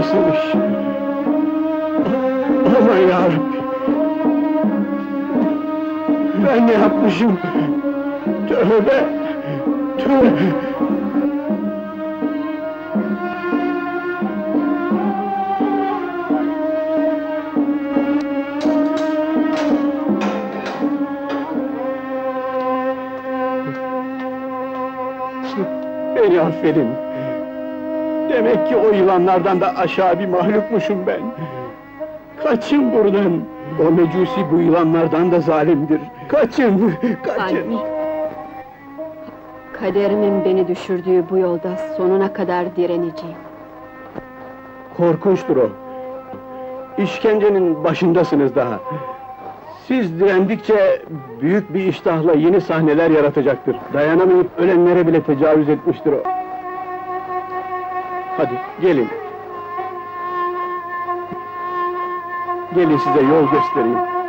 Nasıl iş? Aman yarabbim! Ben ne yapmışım? Tövbe! Tövbe! Beni affedin. Demek ki o yılanlardan da aşağı bir mahlukmuşum ben. Kaçın buradan. O mecusi bu yılanlardan da zalimdir. Kaçın, kaçın. Kaderimin beni düşürdüğü bu yolda sonuna kadar direneceğim. Korkunçtur o. İşkencenin başındasınız daha. Siz direndikçe büyük bir iştahla yeni sahneler yaratacaktır. Dayanamayıp ölenlere bile tecavüz etmiştir o. Hadi gelin. Gelin size yol göstereyim.